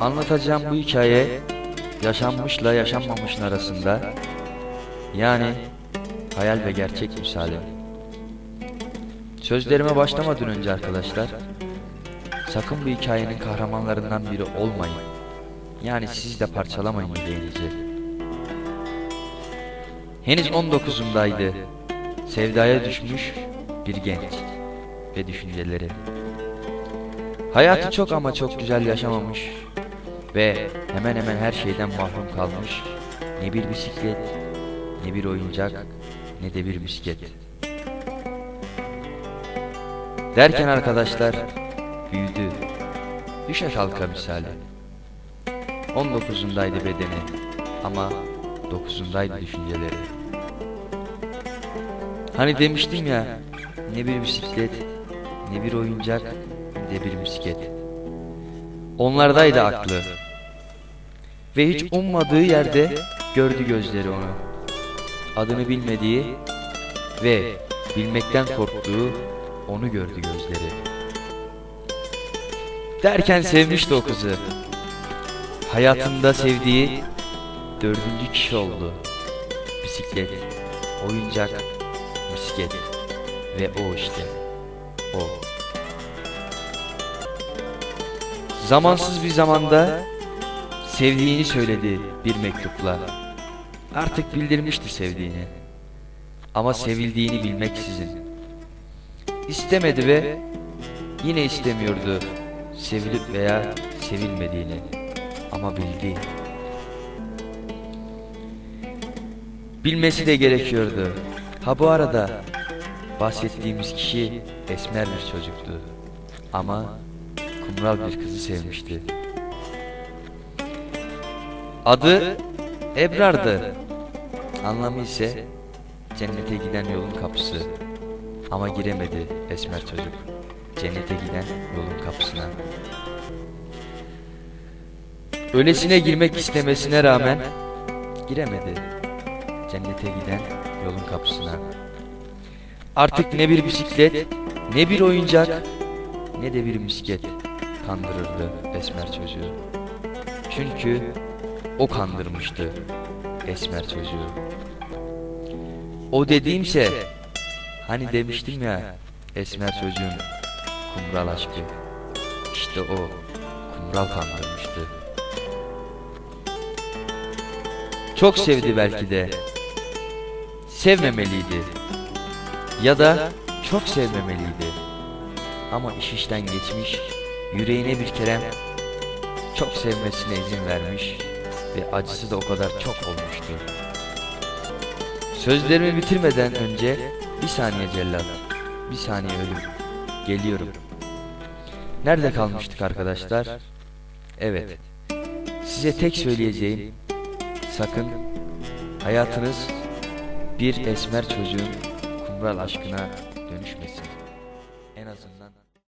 Anlatacağım bu hikaye yaşanmışla yaşanmamışın arasında yani hayal ve gerçek misali. Sözlerime başlamadan önce arkadaşlar sakın bu hikayenin kahramanlarından biri olmayın. Yani siz de parçalamayın yüreğinizi. Henüz 19'undaydı. Sevdaya düşmüş bir genç ve düşünceleri. Hayatı çok ama çok güzel yaşamamış ve hemen hemen her şeyden mahrum kalmış. Ne bir bisiklet, ne bir oyuncak, ne de bir misket. Derken arkadaşlar büyüdü. Düşe kalka misali. 19'undaydı bedeni ama 9'undaydı düşünceleri. Hani demiştim ya ne bir bisiklet, ne bir oyuncak, ne de bir misket. Onlardaydı aklı. Ve hiç ummadığı yerde gördü gözleri onu. Adını bilmediği ve bilmekten korktuğu onu gördü gözleri. Derken sevmişti o kızı. Hayatında sevdiği dördüncü kişi oldu. Bisiklet, oyuncak, misket ve o işte. O. Zamansız bir zamanda sevdiğini söyledi bir mektupla. Artık bildirmişti sevdiğini. Ama sevildiğini bilmeksizin. İstemedi ve yine istemiyordu sevilip veya sevilmediğini. Ama bildi. Bilmesi de gerekiyordu. Ha bu arada bahsettiğimiz kişi esmer bir çocuktu. Ama kumral bir kızı sevmişti. Adı Ebrar'dı. Anlamı ise cennete giden yolun kapısı. Ama giremedi esmer çocuk. Cennete giden yolun kapısına. Öylesine girmek istemesine rağmen giremedi. Cennete giden yolun kapısına. Artık ne bir bisiklet, ne bir oyuncak, ne de bir misket kandırırdı esmer çocuğu. Çünkü o kandırmıştı esmer çocuğu. O dediğimse hani demiştim ya esmer çocuğun kumral aşkı. İşte o kumral kandırmıştı. Çok sevdi belki de. Sevmemeliydi. Ya da çok sevmemeliydi. Ama iş işten geçmiş, yüreğine bir kere çok sevmesine izin vermiş ve acısı da o kadar çok olmuştu. Sözlerimi bitirmeden önce bir saniye cellat, bir saniye ölüm. Geliyorum. Nerede kalmıştık arkadaşlar? Evet. Size tek söyleyeceğim sakın hayatınız bir esmer çocuğun kumral aşkına dönüşmesin.